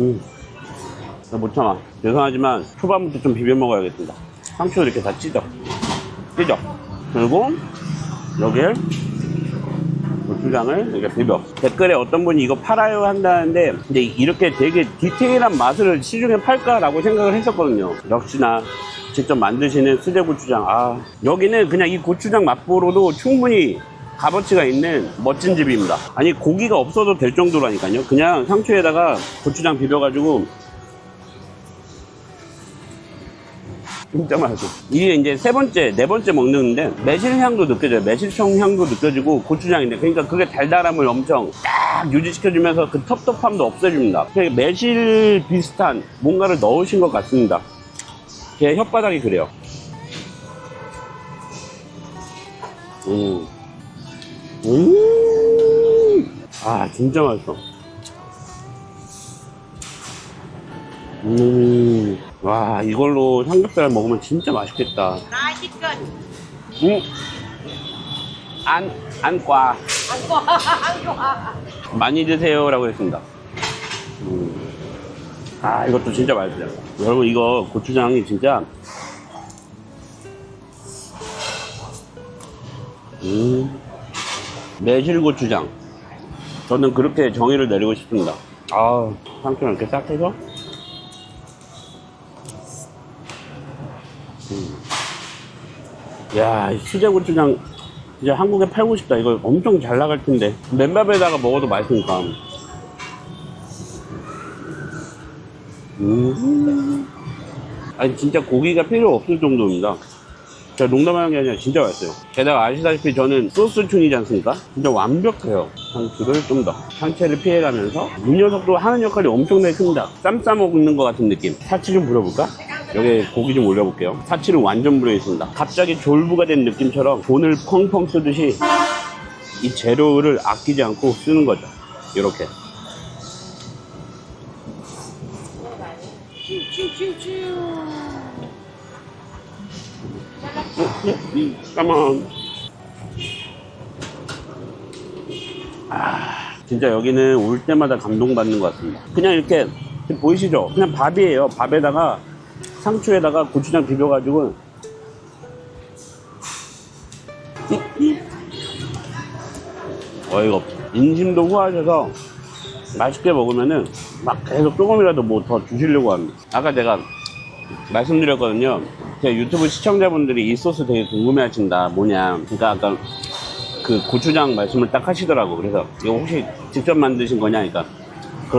음. 나못 참아. 죄송하지만 초반부터 좀 비벼 먹어야겠습니다. 상추 이렇게 다 찢어. 찢어. 그리고 여기에 고추장을 이렇게 비벼. 댓글에 어떤 분이 이거 팔아요 한다는데 근데 이렇게 되게 디테일한 맛을 시중에 팔까라고 생각을 했었거든요. 역시나 직접 만드시는 수제 고추장. 아 여기는 그냥 이 고추장 맛보러도 충분히 값어치가 있는 멋진 집입니다. 아니 고기가 없어도 될 정도라니까요. 그냥 상추에다가 고추장 비벼가지고 진짜 맛있어. 이게 이제 세 번째, 네 번째 먹는데 매실 향도 느껴져요. 매실청 향도 느껴지고 고추장인데 그러니까 그게 달달함을 엄청 딱 유지시켜주면서 그 텁텁함도 없애줍니다. 매실 비슷한 뭔가를 넣으신 것 같습니다. 제 혓바닥이 그래요. 음. 음. 아, 진짜 맛있어. 음. 와, 이걸로 삼겹살 먹으면 진짜 맛있겠다. 음. 안, 안과. Ăn qua. 많이 드세요 라고 했습니다. 음. 아, 이것도 진짜 맛있어요. 여러분, 이거 고추장이 진짜. 음. 매실 고추장. 저는 그렇게 정의를 내리고 싶습니다. 아, 상추랑 이렇게 딱 해서. 음. 야, 이 수제 고추장 진짜 한국에 팔고 싶다. 이거 엄청 잘 나갈 텐데. 맨밥에다가 먹어도 맛있으니까. 음. 아니, 진짜 고기가 필요 없을 정도입니다. 제가 농담하는 게 아니라 진짜 맛있어요. 게다가 아시다시피 저는 소스촌이지 않습니까? 진짜 완벽해요. 상추를 좀 더. 상체를 피해가면서 이 녀석도 하는 역할이 엄청나게 큽니다. 쌈 싸먹는 것 같은 느낌. 사치 좀 부려볼까? 여기 고기 좀 올려볼게요. 사치를 완전 부려 있습니다. 갑자기 졸부가 된 느낌처럼 돈을 펑펑 쓰듯이 이 재료를 아끼지 않고 쓰는 거죠. 이렇게. 까만. 아, 진짜 여기는 올 때마다 감동받는 것 같습니다. 그냥 이렇게 보이시죠? 그냥 밥이에요. 밥에다가 상추에다가 고추장 비벼가지고 어이가 없어. 인심도 후하셔서 맛있게 먹으면은 막 계속 조금이라도 뭐 더 주시려고 합니다. 아까 제가 말씀드렸거든요. 제 유튜브 시청자분들이 이 소스 되게 궁금해 하신다. 뭐냐. 그러니까 아까 그 고추장 말씀을 딱 하시더라고. 그래서 이거 혹시 직접 만드신 거냐? 그러니까